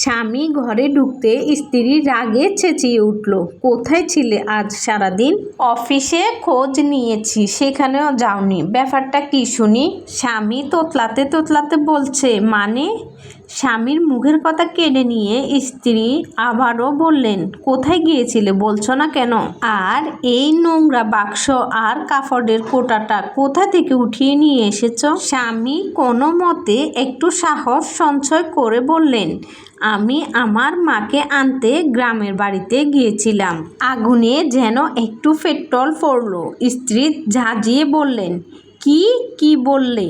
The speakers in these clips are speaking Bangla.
স্বামী ঘরে ঢুকতে স্ত্রী রাগে চেঁচিয়ে উঠল, কোথায় ছিলে আজ সারাদিন? অফিসে খোঁজ নিয়েছি, সেখানেও যাওনি। ব্যাপারটা কি শুনি? স্বামী তোতলাতে তোতলাতে বলছে মানে? স্বামীর মুখের কথা কেড়ে নিয়ে স্ত্রী আবারও বললেন, কোথায় গিয়েছিলে? বলছো না কেন? আর এই নোংরা বাক্স আর কাপড়ের কোটাটা কোথা থেকে উঠিয়ে নিয়ে এসেছ? স্বামী কোনো মতে একটু সাহস সঞ্চয় করে বললেন আমি আমার মাকে আনতে গ্রামের বাড়িতে গিয়েছিলাম। আগুনে যেন একটু পেট্রোল পড়ল। স্ত্রী ঝাঁঝিয়ে বললেন, কি কি বললে?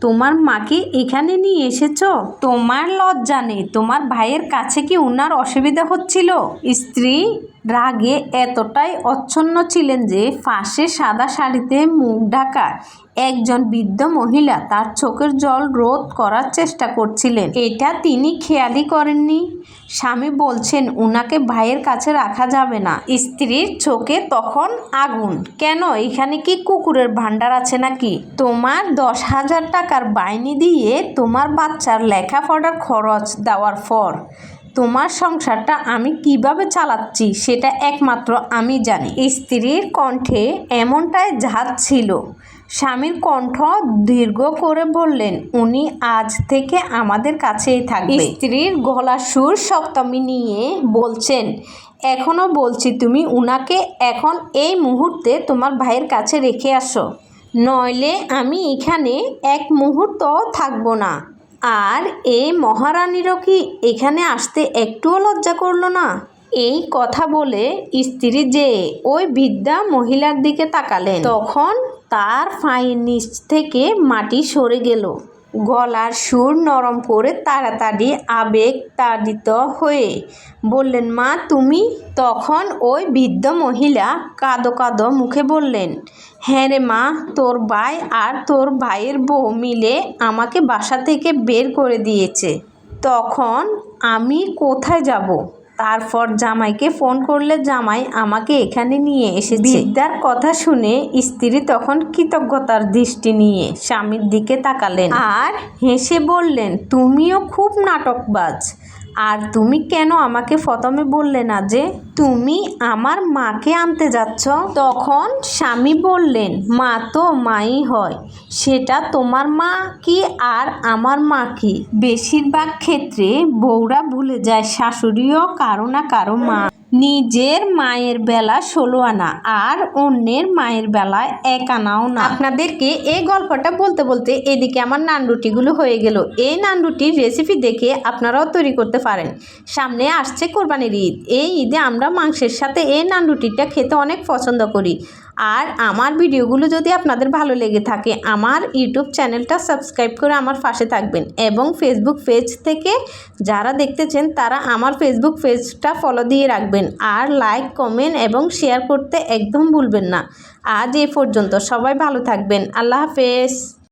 তোমার মাকে এখানে নিয়ে এসেছ? তোমার লজ্জা নেই। তোমার ভাইয়ের কাছে কি উনার অসুবিধা হচ্ছিল? স্ত্রী রাগে এতটাই অচ্ছন্ন ছিলেন যে ফাঁসে সাদা শাড়িতে মুখ ঢাকা একজন বৃদ্ধ মহিলা তার চোখের জল রোধ করার চেষ্টা করছিলেন। এটা তিনি খেয়ালই করেননি। স্বামী বলছেন, উনাকে ভাইয়ের কাছে রাখা যাবে না। স্ত্রীর চোখে তখন আগুন। কেন? এখানে কি কুকুরের ভান্ডার আছে নাকি? তোমার দশ হাজার টাকার বাইনি দিয়ে তোমার বাচ্চার লেখাপড়ার খরচ দেওয়ার পর। তোমার সংসারটা আমি কীভাবে চালাচ্ছি সেটা একমাত্র আমি জানি। স্ত্রীর কণ্ঠে এমনটাই ঝাঁজ ছিল। স্বামীর কণ্ঠ দীর্ঘ করে বললেন, উনি আজ থেকে আমাদের কাছেই থাকবে। স্ত্রীর গলার সুর সপ্তমী নিয়ে বলছেন এখনও বলছি তুমি উনাকে এখন এই মুহূর্তে তোমার ভাইয়ের কাছে রেখে আসো। নইলে আমি এখানে এক মুহূর্ত থাকব না। আর এ মহারানীরও কি এখানে আসতে একটুও লজ্জা করল না? এই কথা বলে স্ত্রী যে ওই বৃদ্ধা মহিলার দিকে তাকালেন, তখন তার পায়ের নিচ থেকে মাটি সরে গেল। গলার সুর নরম করে তাড়াতাড়ি আবেগ তাড়িত হয়ে বললেন, মা, তুমি? তখন ওই বৃদ্ধ মহিলা কাঁদো কাঁদো মুখে বললেন হ্যাঁ রে মা, তোর ভাই আর তোর ভাইয়ের বউ মিলে আমাকে বাসা থেকে বের করে দিয়েছে। তখন আমি কোথায় যাব? তারপর জামাইকে ফোন করলে জামাই আমাকে এখানে নিয়ে এসেছে। বিদ্যার কথা শুনে স্ত্রী তখন কৃতজ্ঞতার দৃষ্টি নিয়ে স্বামীর দিকে তাকালেন। আর হেসে বললেন, তুমিও খুব নাটকবাজ। আর তুমি কেন আমাকে প্রথমে বললে না যে তুমি আমার মাকে আনতে যাচ্ছ? তখন স্বামী বললেন, মা তো মাই হয়, সেটা তোমার মা কি আর আমার মা কি? বেশিরভাগ ক্ষেত্রে বউরা ভুলে যায় শাশুড়িও কারও না কারও মা। নিজের মায়ের বেলা ষোলো আনা আর অন্যের মায়ের বেলা এক আনাও না। আপনাদেরকে এই গল্পটা বলতে বলতে এদিকে আমার নান রুটিগুলো হয়ে গেল। এই নান রুটির রেসিপি দেখে আপনারাও তৈরি করতে পারেন। সামনে আসছে কোরবানির ঈদ। এই ঈদে আমরা মাংসের সাথে এই নান রুটিটা খেতে অনেক পছন্দ করি। আর আমার ভিডিওগুলো যদি আপনাদের ভালো লেগে থাকে, আমার ইউটিউব চ্যানেলটা সাবস্ক্রাইব করে আমার পাশে থাকবেন এবং ফেসবুক পেজ থেকে যারা দেখতেছেন, তারা আমার ফেসবুক পেজটা ফলো দিয়ে রাখবেন। আর লাইক কমেন্ট এবং শেয়ার করতে একদম ভুলবেন না। আজ এ পর্যন্ত সবাই ভালো থাকবেন। আল্লাহ হাফেজ।